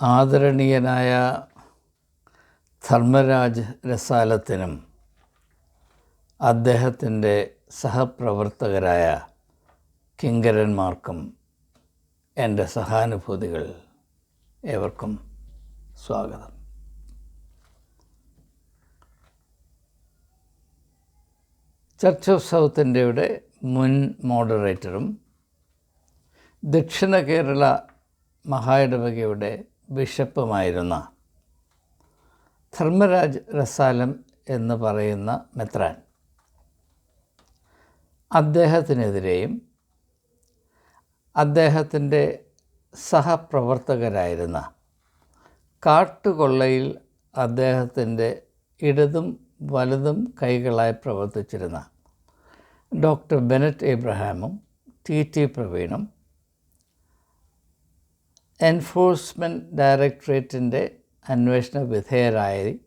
ആദരണീയനായ ധർമ്മരാജ് രസാലത്തിനും അദ്ദേഹത്തിന്റെ സഹപ്രവർത്തകരായ കിങ്കരന്മാർക്കും എന്റെ സഹാനുഭൂതികൾ ഏവർക്കും സ്വാഗതം. ചർച്ച് ഓഫ് സൗത്ത് ഇന്ത്യയുടെ മുൻ മോഡറേറ്ററും ദക്ഷിണ കേരള മഹായിടവകയുടെ ബിഷപ്പുമായിരുന്ന ധർമ്മരാജ് റസാലം എന്ന് പറയുന്ന മെത്രാൻ. അദ്ദേഹത്തിനെതിരെയും അദ്ദേഹത്തിന്റെ സഹപ്രവർത്തകരായിരുന്ന കാട്ടുകൊള്ളയിൽ അദ്ദേഹത്തിന്റെ ഇടതും വലതും കൈകളായി പ്രവർത്തിച്ചിരുന്ന ഡോക്ടർ ബെനറ്റ് എബ്രഹാമും ടി ടി പ്രവീണും എൻഫോഴ്സ്മെന്റ് ഡയറക്ടറേറ്റിന്റെ അന്വേഷണ വിധേയരായി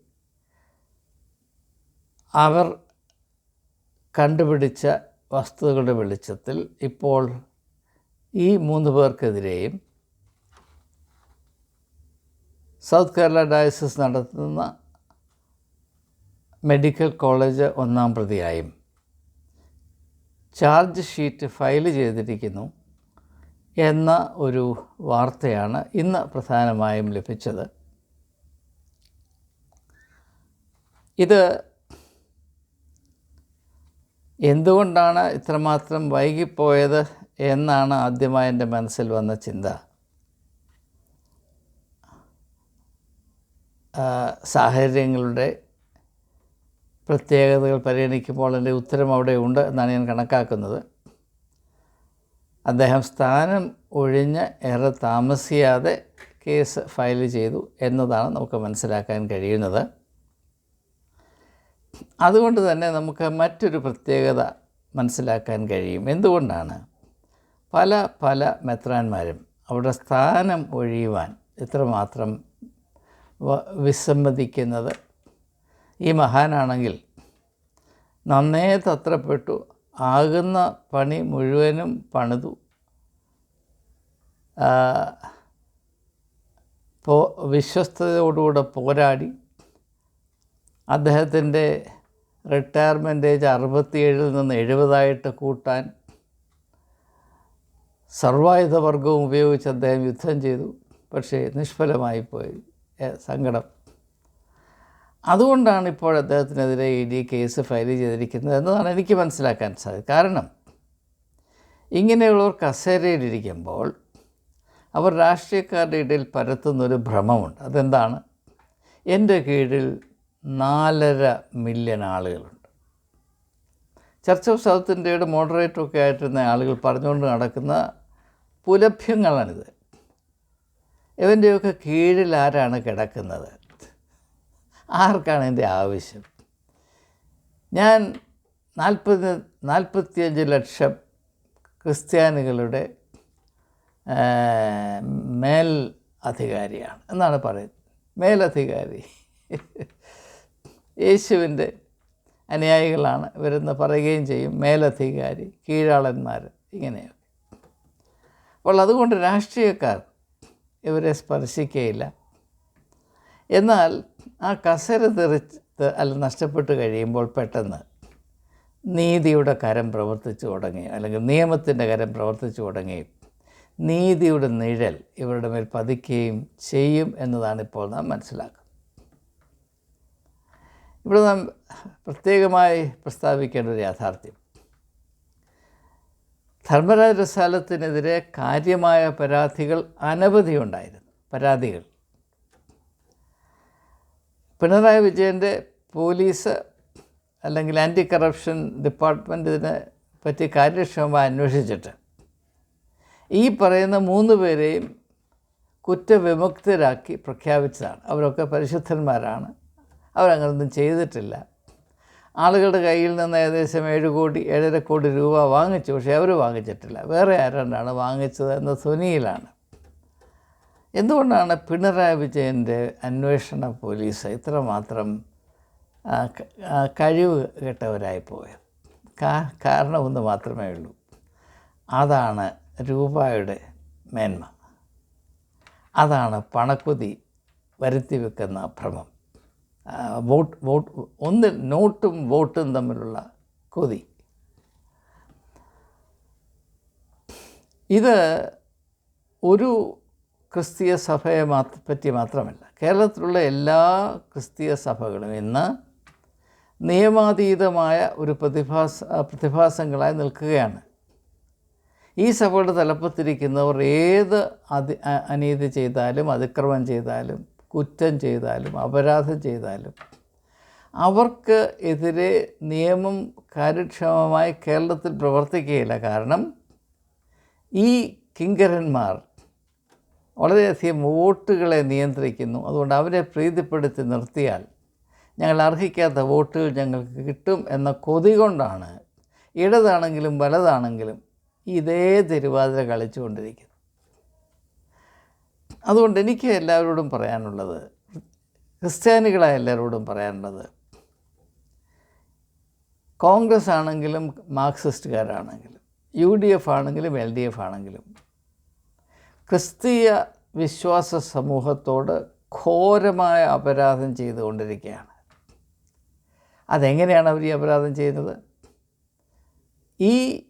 അവർ കണ്ടുപിടിച്ച വസ്തുതകളുടെ വെളിച്ചത്തിൽ ഇപ്പോൾ ഈ മൂന്ന് പേർക്കെതിരെയും സൗത്ത് കേരള ഡയസിസ് നടത്തുന്ന മെഡിക്കൽ കോളേജ് ഒന്നാം പ്രതിയായും ചാർജ് ഷീറ്റ് ഫയൽ ചെയ്തിരിക്കുന്നു. എന്ന ഒരു വാർത്തയാണ് ഇന്ന് പ്രധാനമായും ലഭിച്ചത്. ഇത് എന്തുകൊണ്ടാണ് ഇത്രമാത്രം വൈകിപ്പോയത് എന്നാണ് ആദ്യമായി എന്റെ മനസ്സിൽ വന്ന ചിന്ത. സാഹചര്യങ്ങളുടെ പ്രത്യേകതകൾ പരിഗണിക്കുമ്പോൾ എന്റെ ഉത്തരം അവിടെ ഉണ്ട് എന്നാണ് ഞാൻ കണക്കാക്കുന്നത്. അദ്ദേഹം സ്ഥാനം ഒഴിഞ്ഞ് ഏറെ താമസിയാതെ കേസ് ഫയൽ ചെയ്തു എന്നതാണ് നമുക്ക് മനസ്സിലാക്കാൻ കഴിയുന്നത്. അതുകൊണ്ട് തന്നെ നമുക്ക് മറ്റൊരു പ്രത്യേകത മനസ്സിലാക്കാൻ കഴിയും. എന്തുകൊണ്ടാണ്? പല പല മെത്രാന്മാരും അവരുടെ സ്ഥാനം ഒഴിയുവാൻ ഇത്രമാത്രം വിസമ്മതിക്കുന്നത്. ഈ മഹാനാണെങ്കിൽ നന്നേ തത്രപ്പെട്ടു. ആകുന്ന പണി മുഴുവനും പണിതു. പോ വിശ്വസ്തയോടുകൂടെ പോരാടി. അദ്ദേഹത്തിന്റെ റിട്ടയർമെന്റ് ഏജ് അറുപത്തിയേഴിൽ നിന്ന് എഴുപതായിട്ട് കൂട്ടാൻ സർവായുധവർഗവും ഉപയോഗിച്ച് അദ്ദേഹം യുദ്ധം ചെയ്തു. പക്ഷേ നിഷ്ഫലമായി പോയി സങ്കടം. അതുകൊണ്ടാണ് ഇപ്പോൾ അദ്ദേഹത്തിനെതിരെ ഇ ഡി കേസ് ഫയൽ ചെയ്തിരിക്കുന്നത് എന്നതാണ് എനിക്ക് മനസ്സിലാക്കാൻ സാധിക്കും കാരണം ഇങ്ങനെയുള്ളവർ കസേരയിലിരിക്കുമ്പോൾ അവർ രാഷ്ട്രീയക്കാരുടെ ഇടയിൽ പരത്തുന്നൊരു ഭ്രമമുണ്ട്. അതെന്താണ്? എന്റെ കീഴിൽ നാലര മില്യൺ ആളുകളുണ്ട്. ചർച്ച് ഓഫ് സൗത്ത് ഇന്ത്യയുടെ മോഡറേറ്ററൊക്കെ ആയിട്ടിരുന്ന ആളുകൾ പറഞ്ഞുകൊണ്ട് നടക്കുന്ന പുലഭ്യങ്ങളാണിത്. ഇവന്റെയൊക്കെ കീഴിൽ ആരാണ് കിടക്കുന്നത്? ആർക്കാണ് എന്റെ ആവശ്യം? ഞാൻ നാൽപ്പത് നാൽപ്പത്തിയഞ്ച് ലക്ഷം ക്രിസ്ത്യാനികളുടെ മേൽ അധികാരിയാണ് എന്നാണ് പറയുന്നത്. മേലധികാരി യേശുവിന്റെ അനുയായികളാണ്. ഇവരെന്ന് പറയുകയും ചെയ്യും. മേലധികാരി കീഴാളന്മാർ ഇങ്ങനെയൊക്കെ. അപ്പോൾ അതുകൊണ്ട് രാഷ്ട്രീയക്കാർ ഇവരെ സ്പർശിക്കുകയില്ല. എന്നാൽ ആ കസര തെറിച്ച് അല്ല നഷ്ടപ്പെട്ട് കഴിയുമ്പോൾ പെട്ടെന്ന് നീതിയുടെ കരം പ്രവർത്തിച്ചു തുടങ്ങി അല്ലെങ്കിൽ നിയമത്തിന്റെ കരം പ്രവർത്തിച്ചു തുടങ്ങി നീതിയുടെ നിഴൽ ഇവരുടെ മേൽ പതിക്കുകയും ചെയ്യും എന്നതാണ് ഇപ്പോൾ നാം മനസ്സിലാക്കുന്നത്. ഇവിടെ നാം പ്രത്യേകമായി പ്രസ്താവിക്കേണ്ട ഒരു യാഥാർത്ഥ്യം. ധർമ്മരാജ രസാലത്തിനെതിരെ കാര്യമായ പരാതികൾ അനവധി ഉണ്ടായിരുന്നു. പരാതികൾ. പിണറായി വിജയന്റെ പോലീസ് അല്ലെങ്കിൽ ആന്റി കറപ്ഷൻ ഡിപ്പാർട്ട്മെന്റ് ഇതിനെ പറ്റി കാര്യക്ഷമമായി അന്വേഷിച്ചിട്ട് ഈ പറയുന്ന മൂന്ന് പേരെയും കുറ്റവിമുക്തരാക്കി പ്രഖ്യാപിച്ചതാണ്. അവരൊക്കെ പരിശുദ്ധന്മാരാണ്. അവരങ്ങനൊന്നും ചെയ്തിട്ടില്ല. ആളുകളുടെ കയ്യിൽ നിന്ന് ഏകദേശം ഏഴ് കോടി ഏഴര കോടി രൂപ വാങ്ങിച്ചു. പക്ഷേ അവർ വാങ്ങിച്ചിട്ടില്ല. വേറെ ആരാണ്ടാണ് വാങ്ങിച്ചത് എന്ന ധ്വനിയിലാണ് എന്തുകൊണ്ടാണ് പിണറായി വിജയന്റെ അന്വേഷണ പോലീസ് ഇത്രമാത്രം കഴിവ് കെട്ടവരായി പോയത്? കാ കാരണമൊന്ന് മാത്രമേ ഉള്ളൂ. അതാണ് രൂപയുടെ മേന്മ. അതാണ് പണക്കുതി വരുത്തി വെക്കുന്ന ഭ്രമം. വോട്ട് വോട്ട് ഒന്ന് നോട്ടും വോട്ടും തമ്മിലുള്ള കൊതി. ഇത് ഒരു ക്രിസ്തീയ സഭയെ മാത്ര പറ്റി മാത്രമല്ല കേരളത്തിലുള്ള എല്ലാ ക്രിസ്തീയ സഭകളും ഇന്ന് നിയമാതീതമായ ഒരു പ്രതിഭാസ പ്രതിഭാസങ്ങളായി നിൽക്കുകയാണ്. ഈ സഭയുടെ തലപ്പത്തിരിക്കുന്നവർ ഏത് അതി അനീതി ചെയ്താലും അതിക്രമം ചെയ്താലും കുറ്റം ചെയ്താലും അപരാധം ചെയ്താലും അവർക്ക് എതിരെ നിയമം കാര്യക്ഷമമായി കേരളത്തിൽ പ്രവർത്തിക്കുകയില്ല. കാരണം ഈ കിങ്കരന്മാർ വളരെയധികം വോട്ടുകളെ നിയന്ത്രിക്കുന്നു. അതുകൊണ്ട് അവരെ പ്രീതിപ്പെടുത്തി നിർത്തിയാൽ ഞങ്ങൾ അർഹിക്കാത്ത വോട്ടുകൾ ഞങ്ങൾക്ക് കിട്ടും എന്ന കൊതി കൊണ്ടാണ് ഇടതാണെങ്കിലും വലതാണെങ്കിലും ഇതേ തിരുവാതിര കളിച്ചുകൊണ്ടിരിക്കുന്നത്. അതുകൊണ്ട് എനിക്ക് എല്ലാവരോടും പറയാനുള്ളത് ക്രിസ്ത്യാനികളായ എല്ലാവരോടും പറയാനുള്ളത് കോൺഗ്രസ് ആണെങ്കിലും മാർക്സിസ്റ്റുകാരാണെങ്കിലും യു ഡി എഫ് ആണെങ്കിലും എൽ ഡി എഫ് ആണെങ്കിലും ക്രിസ്തീയ വിശ്വാസ സമൂഹത്തോട് ഘോരമായ അപരാധം ചെയ്തുകൊണ്ടിരിക്കുകയാണ്. അതെങ്ങനെയാണ് അവർ ഈ അപരാധം ചെയ്യുന്നത്? ഈ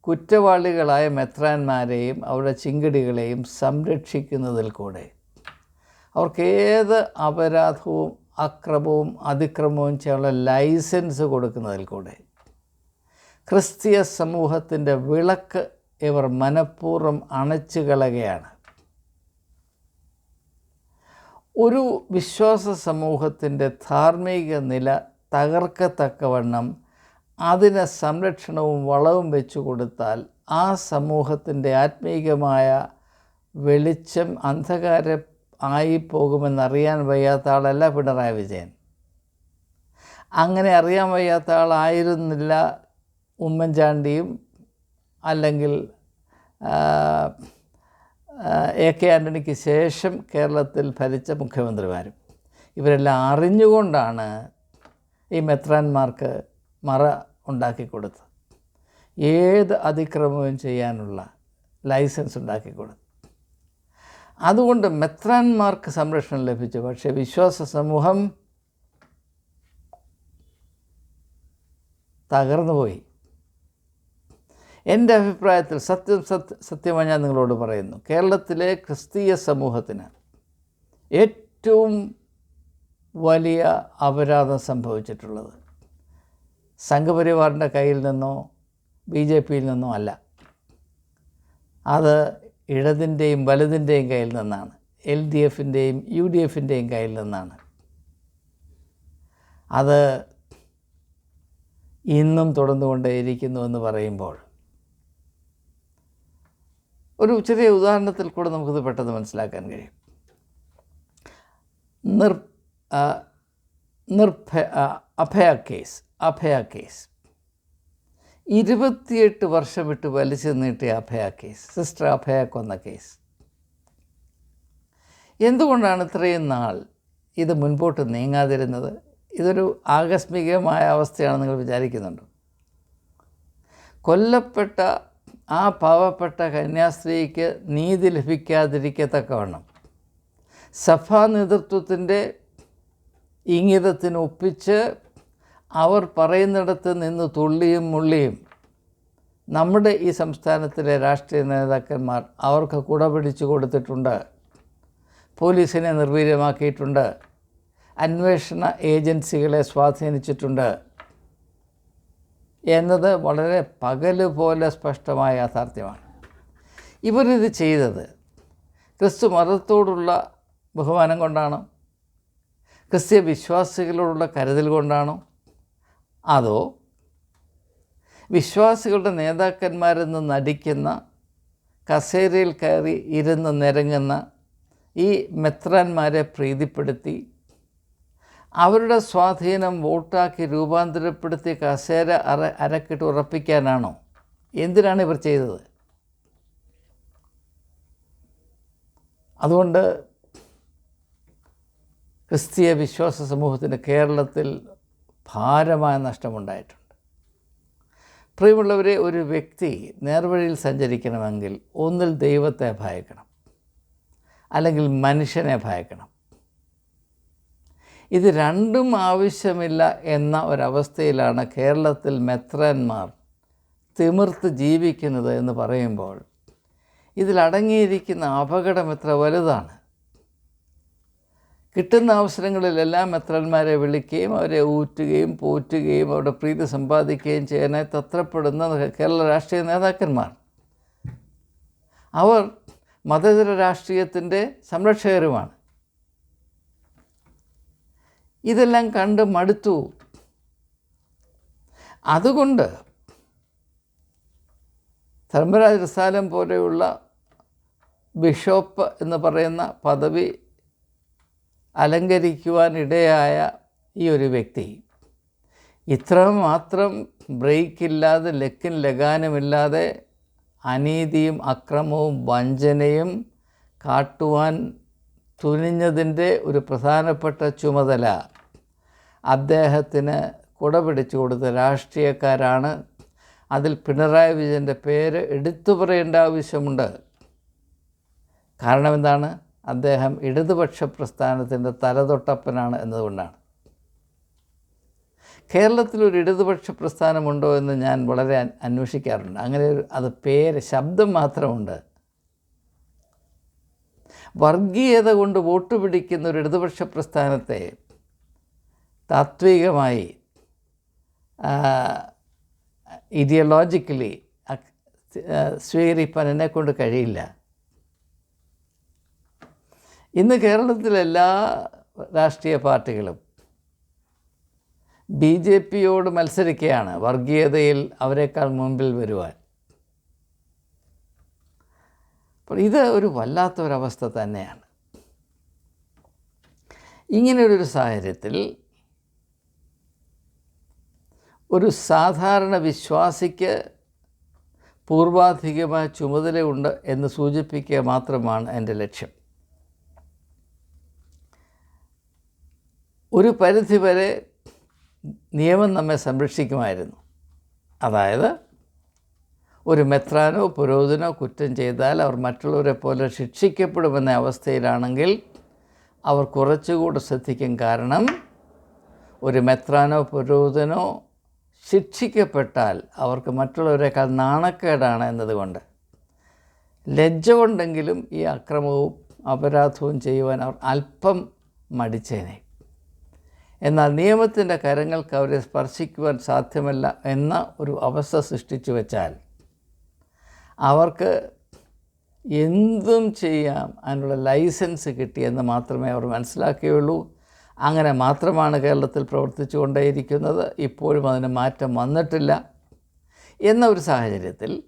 കുറ്റവാളികളായ മെത്രാന്മാരെയും അവരുടെ ചിങ്കടികളെയും സംരക്ഷിക്കുന്നതിൽ കൂടെ അവർക്ക് ഏത് അപരാധവും അക്രമവും അതിക്രമവും ചെയ്യാനുള്ള ലൈസൻസ് കൊടുക്കുന്നതിൽ കൂടെ ക്രിസ്തീയ സമൂഹത്തിന്റെ വിളക്ക് ഇവർ മനഃപൂർവം അണച്ചു കളയുകയാണ്. ഒരു വിശ്വാസ സമൂഹത്തിന്റെ ധാർമ്മിക നില തകർക്കത്തക്കവണ്ണം അതിന് സംരക്ഷണവും വളവും വെച്ചു കൊടുത്താൽ ആ സമൂഹത്തിന്റെ ആത്മീകമായ വെളിച്ചം അന്ധകാര ആയി പോകുമെന്നറിയാൻ വയ്യാത്ത ആളല്ല പിണറായി വിജയൻ. അങ്ങനെ അറിയാൻ വയ്യാത്ത ആളായിരുന്നില്ല ഉമ്മൻചാണ്ടിയും അല്ലെങ്കിൽ എ കെ ആന്റണിക്ക് ശേഷം കേരളത്തിൽ ഭരിച്ച മുഖ്യമന്ത്രിമാരും. ഇവരെല്ലാം അറിഞ്ഞുകൊണ്ടാണ് ഈ മെത്രാന്മാർക്ക് മറ ഉണ്ടാക്കി കൊടുത്തത്. ഏത് അതിക്രമവും ചെയ്യാനുള്ള ലൈസൻസ് ഉണ്ടാക്കി കൊടുത്തു അതുകൊണ്ട് മെത്രാന്മാർക്ക് സംരക്ഷണം ലഭിച്ചു. പക്ഷേ വിശ്വാസ സമൂഹം തകർന്നുപോയി. എന്റെ അഭിപ്രായത്തിൽ സത്യം സത്യ സത്യമായി ഞാൻ നിങ്ങളോട് പറയുന്നു. കേരളത്തിലെ ക്രിസ്തീയ സമൂഹത്തിന് ഏറ്റവും വലിയ അപരാധം സംഭവിച്ചിട്ടുള്ളത് സംഘപരിവാറിന്റെ കയ്യിൽ നിന്നോ ബി ജെ പിയിൽ നിന്നോ അല്ല. അത് ഇടതിന്റെയും വലതിന്റെയും കയ്യിൽ നിന്നാണ്. എൽ ഡി എഫിന്റെയും യു ഡി എഫിന്റെയും കയ്യിൽ നിന്നാണ്. അത് ഇന്നും തുടർന്നുകൊണ്ടേയിരിക്കുന്നു എന്ന് പറയുമ്പോൾ ഒരു ചെറിയ ഉദാഹരണത്തിൽ കൂടെ നമുക്കിത് പെട്ടെന്ന് മനസ്സിലാക്കാൻ കഴിയും. നിർ നിർഭ അഭയ കേസ് അഭയ കേസ്. ഇരുപത്തിയെട്ട് വർഷം വിട്ട് വലിച്ചു നീട്ടിയ അഭയ കേസ് സിസ്റ്റർ അഭയ കൊന്ന കേസ്. എന്തുകൊണ്ടാണ് ഇത്രയും നാൾ ഇത് മുൻപോട്ട് നീങ്ങാതിരുന്നത്? ഇതൊരു ആകസ്മികമായ അവസ്ഥയാണെന്ന് നിങ്ങൾ വിചാരിക്കുന്നുണ്ടോ? കൊല്ലപ്പെട്ട ആ പാവപ്പെട്ട കന്യാസ്ത്രീക്ക് നീതി ലഭിക്കാതിരിക്കത്തക്കവണ്ണം. സഭാ നേതൃത്വത്തിന്റെ ഇംഗിതത്തിന് ഒപ്പിച്ച് അവർ പറയുന്നിടത്ത് നിന്ന് തുള്ളിയും മുള്ളിയും നമ്മുടെ ഈ സംസ്ഥാനത്തിലെ രാഷ്ട്രീയ നേതാക്കന്മാർ അവർക്ക് കുട പിടിച്ചു കൊടുത്തിട്ടുണ്ട്. പോലീസിനെ നിർവീര്യമാക്കിയിട്ടുണ്ട്. അന്വേഷണ ഏജൻസികളെ സ്വാധീനിച്ചിട്ടുണ്ട്. എന്നത് വളരെ പകൽ പോലെ സ്പഷ്ടമായ യാഥാർത്ഥ്യമാണ്. ഇവരിത് ചെയ്തത് ക്രിസ്തു മതത്തോടുള്ള ബഹുമാനം കൊണ്ടാണോ? ക്രിസ്ത്യ വിശ്വാസികളോടുള്ള കരുതൽ കൊണ്ടാണോ? അതോ വിശ്വാസികളുടെ നേതാക്കന്മാരെന്ന് നടിക്കുന്ന കസേരയിൽ കയറി ഇരുന്ന് നിരങ്ങുന്ന ഈ മെത്രാന്മാരെ പ്രീതിപ്പെടുത്തി അവരുടെ സ്വാധീനം വോട്ടാക്കി രൂപാന്തരപ്പെടുത്തി കസേര അര അരക്കിട്ട് ഉറപ്പിക്കാനാണോ? എന്തിനാണ് ഇവർ ചെയ്തത്? അതുകൊണ്ട് ക്രിസ്തീയ വിശ്വാസ സമൂഹത്തിന് കേരളത്തിൽ ഭാരമായ നഷ്ടമുണ്ടായിട്ടുണ്ട്. പ്രിയമുള്ളവരെ ഒരു വ്യക്തി നേർവഴിയിൽ സഞ്ചരിക്കണമെങ്കിൽ ഒന്നിൽ ദൈവത്തെ ഭയക്കണം. അല്ലെങ്കിൽ മനുഷ്യനെ ഭയക്കണം. ഇത് രണ്ടും ആവശ്യമില്ല എന്ന ഒരവസ്ഥയിലാണ് കേരളത്തിൽ മെത്രന്മാർ തിമിർത്ത് ജീവിക്കുന്നത് എന്ന് പറയുമ്പോൾ. ഇതിലടങ്ങിയിരിക്കുന്ന അപകടം എത്ര വലുതാണ്? കിട്ടുന്ന അവസരങ്ങളിലെല്ലാം മെത്രന്മാരെ വിളിക്കുകയും അവരെ ഊറ്റുകയും പോറ്റുകയും അവരുടെ പ്രീതി സമ്പാദിക്കുകയും ചെയ്യാനായി തത്രപ്പെടുന്ന കേരള രാഷ്ട്രീയ നേതാക്കന്മാർ. അവർ മതേതര രാഷ്ട്രീയത്തിന്റെ സംരക്ഷകരുമാണ്. ഇതെല്ലാം കണ്ട് മടുത്തു. അതുകൊണ്ട് ധർമ്മരാജ രസാലം പോലെയുള്ള ബിഷപ്പ് എന്ന് പറയുന്ന പദവി അലങ്കരിക്കുവാനിടയായ ഈ ഒരു വ്യക്തി. ഇത്രമാത്രം ബ്രേക്കില്ലാതെ ലക്കിൻ ലഗാനുമില്ലാതെ അനീതിയും അക്രമവും വഞ്ചനയും കാട്ടുവാൻ തുനിഞ്ഞതിന്റെ ഒരു പ്രധാനപ്പെട്ട ചുമതല അദ്ദേഹത്തിന് കുട പിടിച്ചു കൊടുത്ത രാഷ്ട്രീയക്കാരാണ്. അതിൽ പിണറായി വിജയന്റെ പേര് എടുത്തു പറയേണ്ട ആവശ്യമുണ്ട്. കാരണം എന്താണ്? അദ്ദേഹം ഇടതുപക്ഷ പ്രസ്ഥാനത്തിന്റെ തലതൊട്ടപ്പനാണ് എന്നതുകൊണ്ടാണ്. കേരളത്തിലൊരു ഇടതുപക്ഷ പ്രസ്ഥാനമുണ്ടോ എന്ന് ഞാൻ വളരെ അന്വേഷിക്കാറുണ്ട്. അങ്ങനെ ഒരു അത് പേര് ശബ്ദം മാത്രമുണ്ട്. വർഗീയത കൊണ്ട് വോട്ട് പിടിക്കുന്ന ഒരു ഇടതുപക്ഷ പ്രസ്ഥാനത്തെ താത്വികമായി ഇഡിയോളജിക്കലി സ്വീകരിപ്പാൻ എന്നെക്കൊണ്ട് കഴിയില്ല. ഇന്ന് കേരളത്തിലെല്ലാ രാഷ്ട്രീയ പാർട്ടികളും ബി ജെ പിയോട് മത്സരിക്കുകയാണ് വർഗീയതയിൽ അവരെക്കാൾ മുൻപിൽ വരുവാൻ. അപ്പോൾ ഇത് ഒരു വല്ലാത്തൊരവസ്ഥ തന്നെയാണ്. ഇങ്ങനെയൊരു സാഹചര്യത്തിൽ ഒരു സാധാരണ വിശ്വാസിക്ക് പൂർവാധികമായ ചുമതലയുണ്ട് എന്ന് സൂചിപ്പിക്കുക മാത്രമാണ് എന്റെ ലക്ഷ്യം. ഒരു പരിധിവരെ നിയമം നമ്മെ സംരക്ഷിക്കുമായിരുന്നു. അതായത് ഒരു മെത്രാനോ പുരോഹിതനോ കുറ്റം ചെയ്താൽ അവർ മറ്റുള്ളവരെ പോലെ ശിക്ഷിക്കപ്പെടുമെന്ന അവസ്ഥയിലാണെങ്കിൽ അവർ കുറച്ചുകൂടെ ശ്രദ്ധിക്കും. കാരണം ഒരു മെത്രാനോ പുരോഹിതനോ ശിക്ഷിക്കപ്പെട്ടാൽ അവർക്ക് മറ്റുള്ളവരെക്കാൾ നാണക്കേടാണ് എന്നതുകൊണ്ട്. ലജ്ജ കൊണ്ടെങ്കിലും ഈ അക്രമവും അപരാധവും ചെയ്യുവാൻ അവർ അല്പം മടിച്ചേനെ. എന്നാൽ നിയമത്തിന്റെ കരങ്ങൾക്ക് അവരെ സ്പർശിക്കുവാൻ സാധ്യമല്ല എന്ന ഒരു അവസ്ഥ സൃഷ്ടിച്ചു വെച്ചാൽ അവർക്ക് എന്തും ചെയ്യാം അതിനുള്ള ലൈസൻസ് കിട്ടിയെന്ന് മാത്രമേ അവർ മനസ്സിലാക്കുകയുള്ളൂ. അങ്ങനെ മാത്രമാണ് കേരളത്തിൽ പ്രവർത്തിച്ചു കൊണ്ടേയിരിക്കുന്നത് ഇപ്പോഴും അതിന് മാറ്റം വന്നിട്ടില്ല. എന്ന ഒരു സാഹചര്യത്തിൽ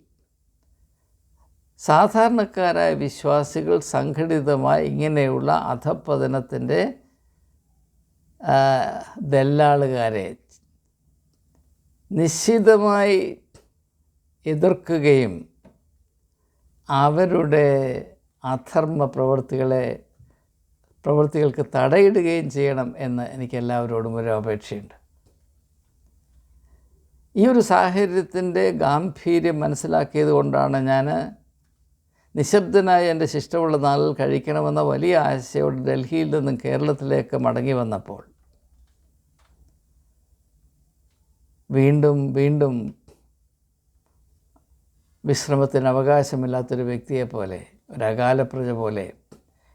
സാധാരണക്കാരായ വിശ്വാസികൾ സംഘടിതമായി ഇങ്ങനെയുള്ള അധപ്പതനത്തിന്റെ ദല്ലാളുകാരെ നിശ്ചിതമായി എതിർക്കുകയും അവരുടെ അധർമ്മ പ്രവൃത്തികളെ പ്രവൃത്തികൾക്ക് തടയിടുകയും ചെയ്യണം എന്ന് എനിക്ക് എല്ലാവരോടും ഒരു അപേക്ഷയുണ്ട്. ഈ ഒരു സാഹചര്യത്തിന്റെ ഗാംഭീര്യം മനസ്സിലാക്കിയത് കൊണ്ടാണ് ഞാൻ നിശബ്ദനായി എന്റെ ശിഷ്ടമുള്ള നാളിൽ കഴിക്കണമെന്ന വലിയ ആശയോട് ഡൽഹിയിൽ നിന്നും കേരളത്തിലേക്ക് മടങ്ങി വന്നപ്പോൾ വീണ്ടും വീണ്ടും വിശ്രമത്തിന് അവകാശമില്ലാത്തൊരു വ്യക്തിയെപ്പോലെ ഒരു അകാലപ്രജ പോലെ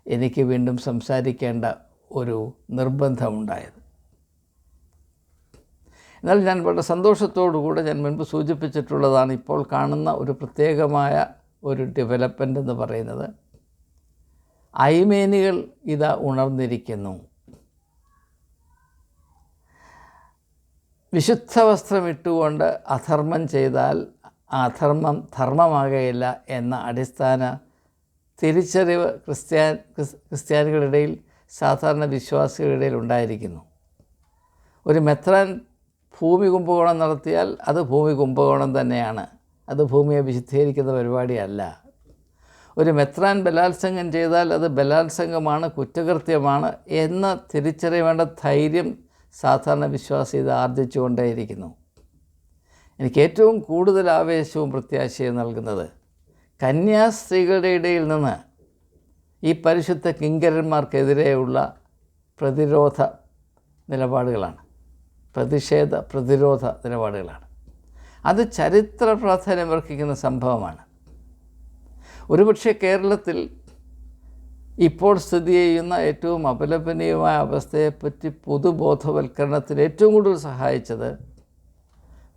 എനിക്ക് വീണ്ടും സംസാരിക്കേണ്ട ഒരു നിർബന്ധമുണ്ടായത്. എന്നാൽ ഞാൻ വളരെ സന്തോഷത്തോടുകൂടെ ഞാൻ മുൻപ് സൂചിപ്പിച്ചിട്ടുള്ളതാണ് ഇപ്പോൾ കാണുന്ന ഒരു പ്രത്യേകമായ ഒരു ഡെവലപ്മെന്റ് എന്ന് പറയുന്നത്. ഐമേനികൾ ഇതാ ഉണർന്നിരിക്കുന്നു. വിശുദ്ധ വസ്ത്രമിട്ടുകൊണ്ട് അധർമ്മം ചെയ്താൽ അധർമ്മം ധർമ്മമാകയില്ല എന്ന അടിസ്ഥാന തിരിച്ചറിവ് ക്രിസ്ത്യാൻ ക്രിസ്ത്യാനികളുടെ ഇടയിൽ സാധാരണ വിശ്വാസികളുടെ ഇടയിൽ ഉണ്ടായിരിക്കുന്നു. ഒരു മെത്രാൻ ഭൂമി കുംഭകോണം നടത്തിയാൽ അത് ഭൂമി കുംഭകോണം തന്നെയാണ്. അത് ഭൂമിയെ വിശുദ്ധീകരിക്കുന്ന പരിപാടിയല്ല ഒരു മെത്രാൻ ബലാത്സംഗം ചെയ്താൽ അത് ബലാത്സംഗമാണ് കുറ്റകൃത്യമാണ് എന്ന തിരിച്ചറിയേണ്ട ധൈര്യം സാധാരണ വിശ്വാസി ഇത് ആർജിച്ചുകൊണ്ടേയിരിക്കുന്നു. എനിക്ക് ഏറ്റവും കൂടുതൽ ആവേശവും പ്രത്യാശയും നൽകുന്നത് കന്യാസ്ത്രീകളുടെ ഇടയിൽ നിന്ന് ഈ പരിശുദ്ധ കിങ്കരന്മാർക്കെതിരെയുള്ള പ്രതിരോധ നിലപാടുകളാണ്. പ്രതിഷേധ പ്രതിരോധ നിലപാടുകളാണ്. അത് ചരിത്ര പ്രാധാന്യം അർഹിക്കുന്ന സംഭവമാണ്. ഒരുപക്ഷെ കേരളത്തിൽ ഇപ്പോൾ സ്ഥിതി ചെയ്യുന്ന ഏറ്റവും അപലപനീയമായ അവസ്ഥയെപ്പറ്റി പൊതുബോധവൽക്കരണത്തിന് ഏറ്റവും കൂടുതൽ സഹായിച്ചത്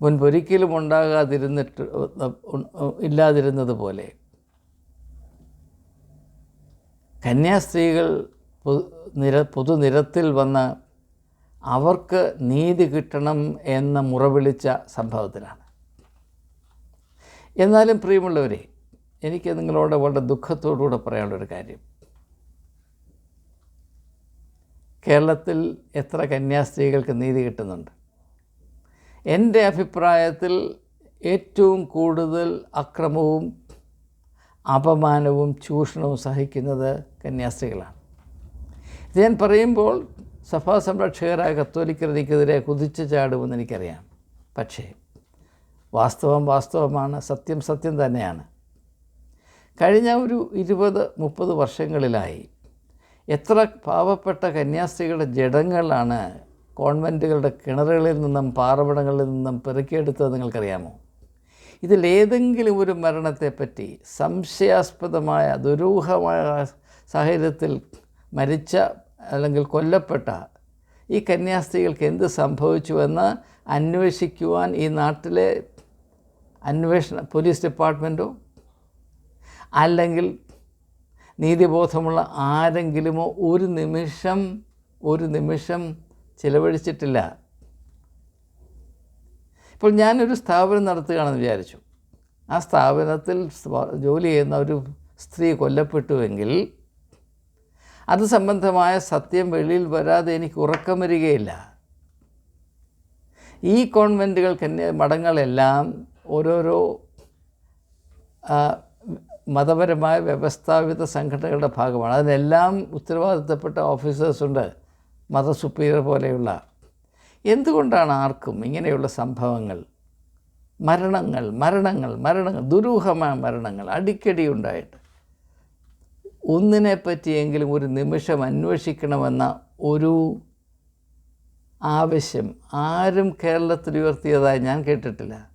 മുൻപൊരിക്കലും ഉണ്ടാകാതിരുന്നിട്ട് ഇല്ലാതിരുന്നത് പോലെ. കന്യാസ്ത്രീകൾ നിര പൊതുനിരത്തിൽ വന്ന് അവർക്ക് നീതി കിട്ടണം എന്ന് മുറവിളിച്ച സംഭവത്തിലാണ്. എന്നാലും പ്രിയമുള്ളവരെ എനിക്ക് നിങ്ങളോട് വളരെ ദുഃഖത്തോടുകൂടെ പറയാനുള്ളൊരു കാര്യം. കേരളത്തിൽ എത്ര കന്യാസ്ത്രീകൾക്ക് നീതി കിട്ടുന്നുണ്ട്? എന്റെ അഭിപ്രായത്തിൽ ഏറ്റവും കൂടുതൽ അക്രമവും അപമാനവും ചൂഷണവും സഹിക്കുന്നത് കന്യാസ്ത്രീകളാണ്. ഇത് ഞാൻ പറയുമ്പോൾ സഭാ സംരക്ഷകരായ കത്തോലിക്കരതിക്കെതിരെ കുതിച്ചു ചാടുമെന്ന് എനിക്കറിയാം. പക്ഷേ വാസ്തവം വാസ്തവമാണ് സത്യം സത്യം തന്നെയാണ്. കഴിഞ്ഞ ഒരു ഇരുപത് മുപ്പത് വർഷങ്ങളിലായി എത്ര പാവപ്പെട്ട കന്യാസ്ത്രീകളുടെ ജഡങ്ങളാണ് കോൺവെന്റുകളുടെ കിണറുകളിൽ നിന്നും പാറപടങ്ങളിൽ നിന്നും പെറുക്കിയെടുത്തത് നിങ്ങൾക്കറിയാമോ? ഇതിലേതെങ്കിലും ഒരു മരണത്തെപ്പറ്റി സംശയാസ്പദമായ ദുരൂഹമായ സാഹചര്യത്തിൽ മരിച്ച അല്ലെങ്കിൽ കൊല്ലപ്പെട്ട ഈ കന്യാസ്ത്രീകൾക്ക് എന്ത് സംഭവിച്ചുവെന്ന് അന്വേഷിക്കുവാൻ ഈ നാട്ടിലെ അന്വേഷണ പോലീസ് ഡിപ്പാർട്ട്മെന്റോ അല്ലെങ്കിൽ നീതിബോധമുള്ള ആരെങ്കിലുമോ ഒരു നിമിഷം ഒരു നിമിഷം ചിലവഴിച്ചിട്ടില്ല. ഇപ്പോൾ ഞാനൊരു സ്ഥാപനം നടത്തുകയാണെന്ന് വിചാരിച്ചു. ആ സ്ഥാപനത്തിൽ ജോലി ചെയ്യുന്ന ഒരു സ്ത്രീ കൊല്ലപ്പെട്ടുവെങ്കിൽ അത് സംബന്ധമായ സത്യം വെളിയിൽ വരാതെ എനിക്ക് ഉറക്കം വരികയില്ല. ഈ കോൺവെന്റുകൾ മഠങ്ങളെല്ലാം ഓരോരോ മതപരമായ വ്യവസ്ഥാപിത സംഘടനകളുടെ ഭാഗമാണ്. അതിനെല്ലാം ഉത്തരവാദിത്തപ്പെട്ട ഓഫീസേഴ്സുണ്ട് മത സുപ്പീരിയർ പോലെയുള്ള. എന്തുകൊണ്ടാണ് ആർക്കും ഇങ്ങനെയുള്ള സംഭവങ്ങൾ? മരണങ്ങൾ മരണങ്ങൾ മരണങ്ങൾ ദുരൂഹമായ മരണങ്ങൾ അടിക്കടി ഉണ്ടായിട്ട്. ഒന്നിനെ പറ്റിയെങ്കിലും ഒരു നിമിഷം അന്വേഷിക്കണമെന്ന ഒരു ആവശ്യം ആരും കേരളത്തിൽ ഉയർത്തിയതായി ഞാൻ കേട്ടിട്ടില്ല.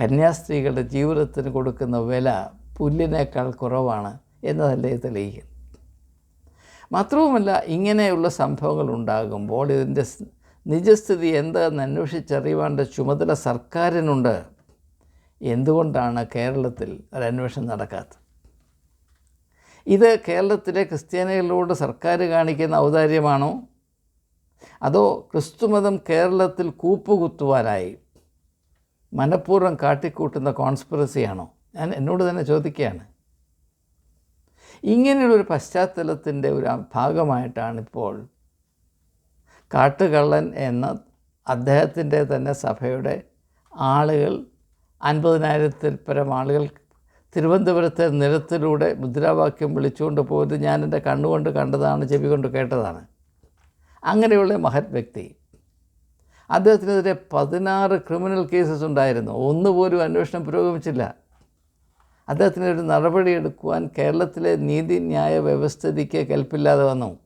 കന്യാസ്ത്രീകളുടെ ജീവിതത്തിന് കൊടുക്കുന്ന വില പുല്ലിനേക്കാൾ കുറവാണ് എന്നതല്ലേ തെളിയിക്കുന്നത്? മാത്രവുമല്ല ഇങ്ങനെയുള്ള സംഭവങ്ങൾ ഉണ്ടാകുമ്പോൾ ഇതിന്റെ നിജസ്ഥിതി എന്താണെന്ന് അന്വേഷിച്ചറിയുവാന്റെ ചുമതല സർക്കാരിനുണ്ട്. എന്തുകൊണ്ടാണ് കേരളത്തിൽ ഒരന്വേഷണം നടക്കാത്തത്? ഇത് കേരളത്തിലെ ക്രിസ്ത്യാനികളോട് സർക്കാർ കാണിക്കുന്ന ഔദാര്യമാണോ? അതോ ക്രിസ്തുമതം കേരളത്തിൽ കൂപ്പുകുത്തുവാനായി മനഃപൂർവം കാട്ടിക്കൂട്ടുന്ന കോൺസ്പിറസിയാണോ? ഞാൻ എന്നോട് തന്നെ ചോദിക്കുകയാണ്. ഇങ്ങനെയുള്ളൊരു പശ്ചാത്തലത്തിന്റെ ഒരു ഭാഗമായിട്ടാണിപ്പോൾ കാട്ടുകള്ളൻ എന്ന അദ്ദേഹത്തിന്റെ തന്നെ സഭയുടെ ആളുകൾ അൻപതിനായിരത്തിൽ പരം ആളുകൾ തിരുവനന്തപുരത്തെ നിരത്തിലൂടെ മുദ്രാവാക്യം വിളിച്ചുകൊണ്ട് പോയത് ഞാൻ എന്റെ കണ്ണുകൊണ്ട് കണ്ടതാണ് ചെവി കൊണ്ട് കേട്ടതാണ്. അങ്ങനെയുള്ള മഹത് വ്യക്തി. അദ്ദേഹത്തിനെതിരെ പതിനാറ് ക്രിമിനൽ കേസസ് ഉണ്ടായിരുന്നു. ഒന്നുപോലും അന്വേഷണം പുരോഗമിച്ചില്ല. അദ്ദേഹത്തിന് ഒരു നടപടിയെടുക്കുവാൻ കേരളത്തിലെ നീതിന്യായ വ്യവസ്ഥിതിക്ക് കൽപ്പില്ലാതെ വന്നു.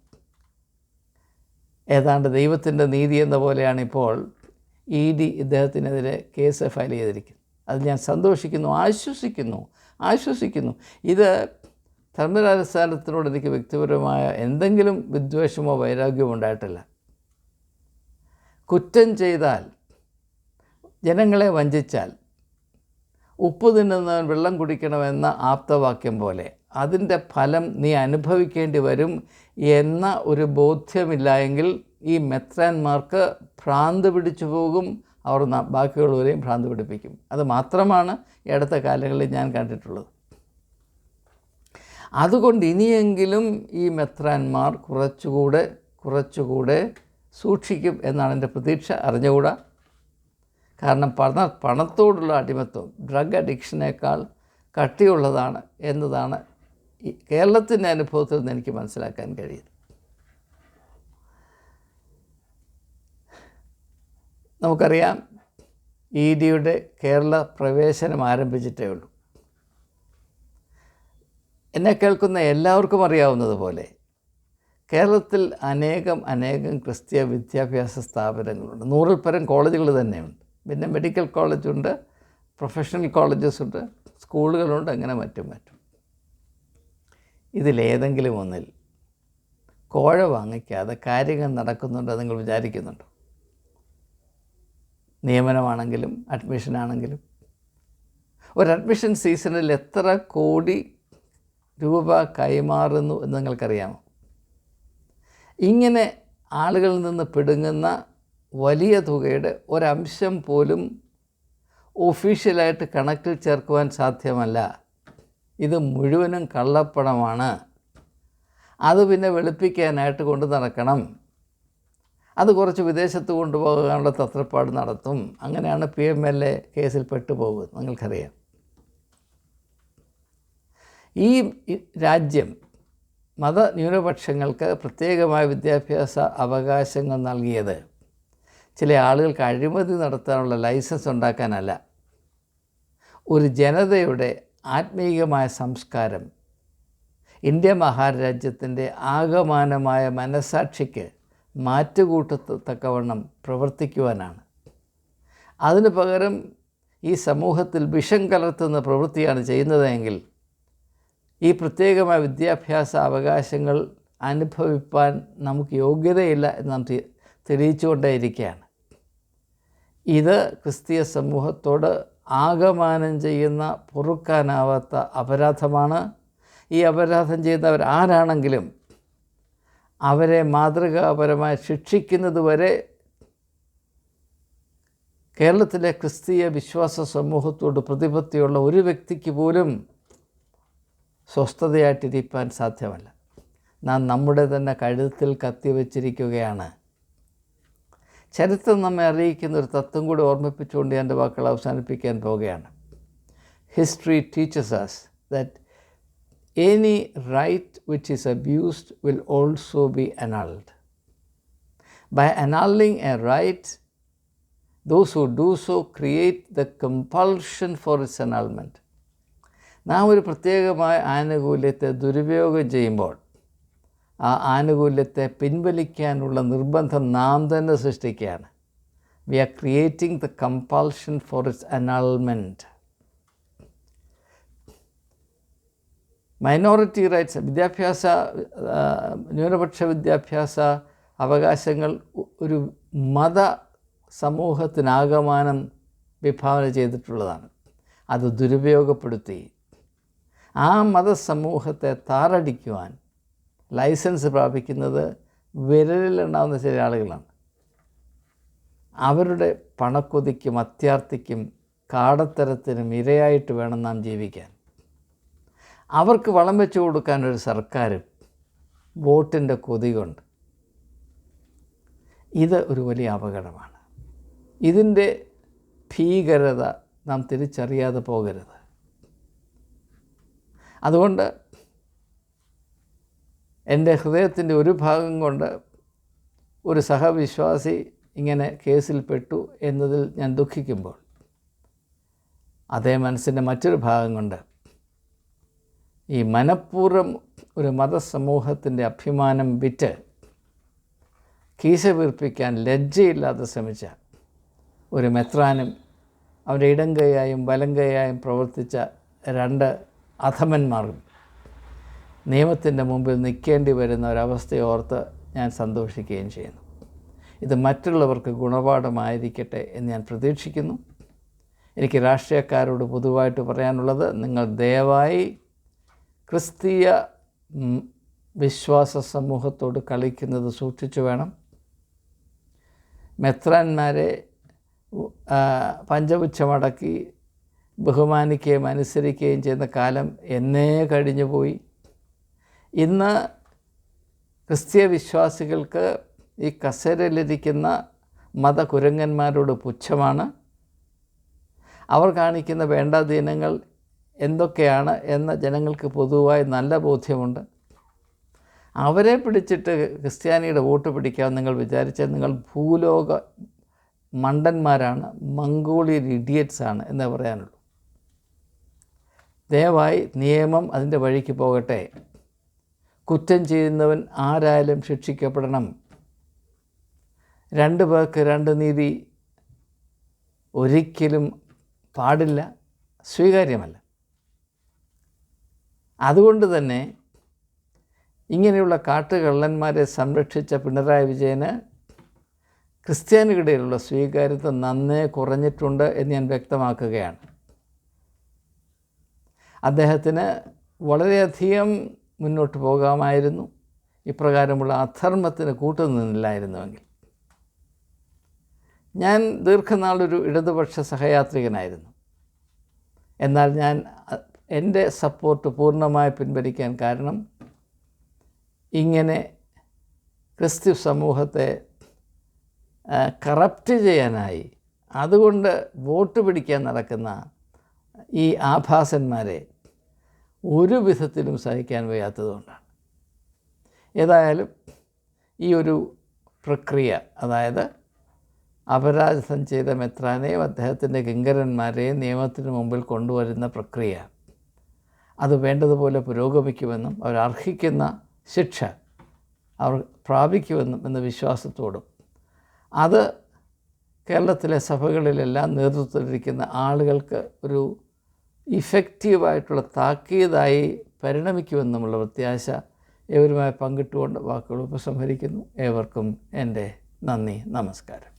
ഏതാണ്ട് ദൈവത്തിന്റെ നീതി എന്ന പോലെയാണിപ്പോൾ ഇ ഡി ഇദ്ദേഹത്തിനെതിരെ കേസ് ഫയൽ ചെയ്തിരിക്കുന്നു അത് ഞാൻ സന്തോഷിക്കുന്നു ആശ്വസിക്കുന്നു ആശ്വസിക്കുന്നു. ഇത് ധർമ്മരാജസ്ഥാനത്തിനോട് എനിക്ക് വ്യക്തിപരമായ എന്തെങ്കിലും വിദ്വേഷമോ വൈരാഗ്യമോ ഉണ്ടായിട്ടില്ല. കുറ്റം ചെയ്താൽ ജനങ്ങളെ വഞ്ചിച്ചാൽ ഉപ്പ് തിന്നുന്നവൻ വെള്ളം കുടിക്കണമെന്ന ആപ്തവാക്യം പോലെ അതിന്റെ ഫലം നീ അനുഭവിക്കേണ്ടി വരും എന്ന ഒരു ബോധ്യമില്ലായെങ്കിൽ ഈ മെത്രാന്മാർക്ക് ഭ്രാന്ത് പിടിച്ചു പോകും. അവർ ബാക്കിയുള്ളവരെയും ഭ്രാന്ത് പിടിപ്പിക്കും. അത് മാത്രമാണ് ഈ അടുത്ത കാലങ്ങളിൽ ഞാൻ കണ്ടിട്ടുള്ളത്. അതുകൊണ്ട് ഇനിയെങ്കിലും ഈ മെത്രാന്മാർ കുറച്ചുകൂടെ കുറച്ചുകൂടെ സൂക്ഷിക്കും എന്നാണ് എന്റെ പ്രതീക്ഷ. അറിഞ്ഞുകൂടാ? കാരണം പണ പണത്തോടുള്ള അടിമത്വം ഡ്രഗ് അഡിക്ഷനേക്കാൾ കട്ടിയുള്ളതാണ് എന്നതാണ് ഈ കേരളത്തിന്റെ അനുഭവത്തിൽ നിന്ന് എനിക്ക് മനസ്സിലാക്കാൻ കഴിയുന്നത്. നമുക്കറിയാം ഇ ഡിയുടെ കേരള പ്രവേശനം ആരംഭിച്ചിട്ടേ ഉള്ളൂ. എന്നെ കേൾക്കുന്ന എല്ലാവർക്കും അറിയാവുന്നതുപോലെ കേരളത്തിൽ അനേകം അനേകം ക്രിസ്തീയ വിദ്യാഭ്യാസ സ്ഥാപനങ്ങളുണ്ട്. നൂറിൽ പരം കോളേജുകൾ തന്നെയുണ്ട്. പിന്നെ മെഡിക്കൽ കോളേജുണ്ട് പ്രൊഫഷണൽ കോളേജസ് ഉണ്ട് സ്കൂളുകളുണ്ട് അങ്ങനെ മറ്റും മറ്റും. ഇതിലേതെങ്കിലും ഒന്നിൽ കോഴ വാങ്ങിക്കാതെ കാര്യങ്ങൾ നടക്കുന്നുണ്ട് നിങ്ങൾ വിചാരിക്കുന്നുണ്ടോ? നിയമനമാണെങ്കിലും അഡ്മിഷനാണെങ്കിലും ഒരു അഡ്മിഷൻ സീസണിൽ എത്ര കോടി രൂപ കൈമാറുന്നു എന്ന് നിങ്ങൾക്കറിയാമോ? ഇങ്ങനെ ആളുകളിൽ നിന്ന് പിടുങ്ങുന്ന വലിയ തുകയുടെ ഒരംശം പോലും ഒഫീഷ്യലായിട്ട് കണക്കിൽ ചേർക്കുവാൻ സാധ്യമല്ല. ഇത് മുഴുവനും കള്ളപ്പണമാണ്. അത് പിന്നെ വെളുപ്പിക്കാനായിട്ട് കൊണ്ടു നടക്കണം. അത് കുറച്ച് വിദേശത്ത് കൊണ്ടുപോകാനുള്ള തത്രപ്പാട് നടത്തും. അങ്ങനെയാണ് പി എം എൽ എ കേസിൽ പെട്ടുപോകുന്നത്. നിങ്ങൾക്കറിയാം. ഈ രാജ്യം മതന്യൂനപക്ഷങ്ങൾക്ക് പ്രത്യേകമായ വിദ്യാഭ്യാസ അവകാശങ്ങൾ നൽകിയത് ചില ആളുകൾക്ക് അഴിമതി നടത്താനുള്ള ലൈസൻസ് ഉണ്ടാക്കാനല്ല. ഒരു ജനതയുടെ ആത്മീയമായ സംസ്കാരം ഇന്ത്യ മഹാരാജ്യത്തിന്റെ ആകമാനമായ മനസാക്ഷിക്ക് മാറ്റുകൂട്ടത്തക്കവണ്ണം പ്രവർത്തിക്കുവാനാണ്. അതിനു പകരം ഈ സമൂഹത്തിൽ വിഷം കലർത്തുന്ന പ്രവൃത്തിയാണ് ചെയ്യുന്നതെങ്കിൽ ഈ പ്രത്യേകമായ വിദ്യാഭ്യാസ അവകാശങ്ങൾ അനുഭവിപ്പാൻ നമുക്ക് യോഗ്യതയില്ല എന്ന് നാം തെളിയിച്ചുകൊണ്ടേയിരിക്കുകയാണ്. ഇത് ക്രിസ്തീയ സമൂഹത്തോട് ആകമാനം ചെയ്യുന്ന പൊറുക്കാനാവാത്ത അപരാധമാണ്. ഈ അപരാധം ചെയ്യുന്നവർ ആരാണെങ്കിലും അവരെ മാതൃകാപരമായി ശിക്ഷിക്കുന്നത് വരെ കേരളത്തിലെ ക്രിസ്തീയ വിശ്വാസ സമൂഹത്തോട് പ്രതിപത്തിയുള്ള ഒരു വ്യക്തിക്ക് പോലും സ്വസ്ഥതയായിട്ടിരിക്കാൻ സാധ്യമല്ല. നാം നമ്മുടെ തന്നെ കഴുത്തിൽ കത്തിവെച്ചിരിക്കുകയാണ്. ചരിത്രം നമ്മെ അറിയിക്കുന്ന ഒരു തത്വം കൂടി ഓർമ്മിപ്പിച്ചുകൊണ്ട് എന്റെ വാക്കുകൾ അവസാനിപ്പിക്കാൻ പോവുകയാണ്. History teachers as that any right which is abused will also be annulled by annulling a right those who do so create the compulsion for its annulment നാം ഒരു പ്രത്യേകമായ ആനുകൂല്യത്തെ ദുരുപയോഗം ചെയ്യുമ്പോൾ ആ ആനുകൂല്യത്തെ പിൻവലിക്കാനുള്ള നിർബന്ധം നാം തന്നെ സൃഷ്ടിക്കുകയാണ്. We are creating the compulsion for its annulment minority rights വിദ്യാഭ്യാസ ന്യൂനപക്ഷ വിദ്യാഭ്യാസ അവകാശങ്ങൾ ഒരു മത സമൂഹത്തിനാകമാനം വിഭാവന ചെയ്തിട്ടുള്ളതാണ്. അത് ദുരുപയോഗപ്പെടുത്തി. ആ മതസമൂഹത്തെ താറടിക്കുവാൻ ലൈസൻസ് പ്രാപിക്കുന്നത് വിരലിലുണ്ടാവുന്ന ചില ആളുകളാണ്. അവരുടെ പണക്കൊതിക്കും അത്യാർത്ഥിക്കും കാടത്തരത്തിനും ഇരയായിട്ട് വേണം നാം ജീവിക്കാൻ. അവർക്ക് വളം വെച്ചു കൊടുക്കാൻ ഒരു സർക്കാർ വോട്ടിന്റെ കൊതി കൊണ്ട് ഇത് ഒരു വലിയ അപകടമാണ്. ഇതിന്റെ ഭീകരത നാം തിരിച്ചറിയാതെ പോകരുത്. അതുകൊണ്ട് എന്റെ ഹൃദയത്തിന്റെ ഒരു ഭാഗം കൊണ്ട് ഒരു സഹവിശ്വാസി ഇങ്ങനെ കേസിൽപ്പെട്ടു എന്നതിൽ ഞാൻ ദുഃഖിക്കുമ്പോൾ അതേ മനസ്സിന്റെ മറ്റൊരു ഭാഗം കൊണ്ട് ഈ മനഃപൂർവം ഒരു മതസമൂഹത്തിന്റെ അഭിമാനം വിറ്റ് കീശ വീർപ്പിക്കാൻ ലജ്ജയില്ലാതെ ശ്രമിച്ച ഒരു മെത്രാനും അവരുടെ ഇടം കൈയായും വലം കൈയായും പ്രവർത്തിച്ച രണ്ട് അധമന്മാരും നിയമത്തിന്റെ മുമ്പിൽ നിൽക്കേണ്ടി വരുന്ന ഒരവസ്ഥയോർത്ത് ഞാൻ സന്തോഷിക്കുകയും ചെയ്യുന്നു. ഇത് മറ്റുള്ളവർക്ക് ഗുണപാഠമായിരിക്കട്ടെ എന്ന് ഞാൻ പ്രതീക്ഷിക്കുന്നു. എനിക്ക് രാഷ്ട്രീയക്കാരോട് പൊതുവായിട്ട് പറയാനുള്ളത് നിങ്ങൾ ദയവായി ക്രിസ്തീയ വിശ്വാസ സമൂഹത്തോട് കളിക്കുന്നത് സൂക്ഷിച്ചു വേണം. മെത്രാന്മാരെ പഞ്ചപുച്ഛമടക്കി ബഹുമാനിക്കുകയും അനുസരിക്കുകയും ചെയ്യുന്ന കാലം എന്നേ കഴിഞ്ഞു പോയി ഇന്ന് ക്രിസ്തീയ വിശ്വാസികൾക്ക് ഈ കസേരയിലിരിക്കുന്ന മതകുരങ്ങന്മാരോട് പുച്ഛമാണ്. അവർ കാണിക്കുന്ന വേണ്ടാധീനങ്ങൾ എന്തൊക്കെയാണ് എന്ന് ജനങ്ങൾക്ക് പൊതുവായി നല്ല ബോധ്യമുണ്ട്. അവരെ പിടിച്ചിട്ട് ക്രിസ്ത്യാനിയുടെ വോട്ട് പിടിക്കാൻ നിങ്ങൾ വിചാരിച്ചാൽ നിങ്ങൾ ഭൂലോക മണ്ടന്മാരാണ് മംഗോളിയൻ ഇഡിയറ്റ്സ് ആണ് എന്നേ പറയാനുള്ളൂ. ദയവായി നിയമം അതിന്റെ വഴിക്ക് പോകട്ടെ. കുറ്റം ചെയ്യുന്നവൻ ആരായാലും ശിക്ഷിക്കപ്പെടണം. രണ്ട് പേർക്ക് രണ്ട് നീതി ഒരിക്കലും പാടില്ല സ്വീകാര്യമല്ല. അതുകൊണ്ട് തന്നെ ഇങ്ങനെയുള്ള കാട്ടുകള്ളന്മാരെ സംരക്ഷിച്ച പിണറായി വിജയന് ക്രിസ്ത്യാനികിടയിലുള്ള സ്വീകാര്യത നന്നേ കുറഞ്ഞിട്ടുണ്ട് എന്ന് ഞാൻ വ്യക്തമാക്കുകയാണ്. അദ്ദേഹത്തിന് വളരെയധികം മുന്നോട്ട് പോകാമായിരുന്നു. ഇപ്രകാരമുള്ള അധർമ്മത്തിന് കൂട്ടുനിന്നില്ലായിരുന്നുവെങ്കിൽ ഞാൻ ദീർഘനാളൊരു ഇടതുപക്ഷ സഹയാത്രികനായിരുന്നു. എന്നാൽ ഞാൻ എന്റെ സപ്പോർട്ട് പൂർണമായി പിൻവലിക്കാൻ കാരണം ഇങ്ങനെ ക്രിസ്ത്യൻ സമൂഹത്തെ കറപ്റ്റ് ചെയ്യാനായി അതുകൊണ്ട് വോട്ട് പിടിക്കാൻ നടക്കുന്ന ഈ ആഭാസന്മാരെ ഒരു വിധത്തിലും സഹിക്കാൻ വയ്യാത്തതുകൊണ്ടാണ്. ഏതായാലും ഈ ഒരു പ്രക്രിയ അതായത് അപരാധം ചെയ്ത മെത്രാനെയും അദ്ദേഹത്തിന്റെ കിങ്കരന്മാരെയും നിയമത്തിന് മുമ്പിൽ കൊണ്ടുവരുന്ന പ്രക്രിയ അത് വേണ്ടതുപോലെ പുരോഗമിക്കുമെന്നും അർഹിക്കുന്ന ശിക്ഷ അവർ പ്രാപിക്കുമെന്നും എന്ന വിശ്വാസത്തോടും അത് കേരളത്തിലെ സഭകളിലെല്ലാം നേതൃത്വത്തിലിരിക്കുന്ന ആളുകൾക്ക് ഒരു ഇഫക്റ്റീവായിട്ടുള്ള താക്കീതായി പരിണമിക്കുമെന്നുമുള്ള പ്രത്യാശ ഏവരുമായി പങ്കിട്ടുകൊണ്ട് വാക്കുകൾ ഉപസംഹരിക്കുന്നു. ഏവർക്കും എന്റെ നന്ദി നമസ്കാരം.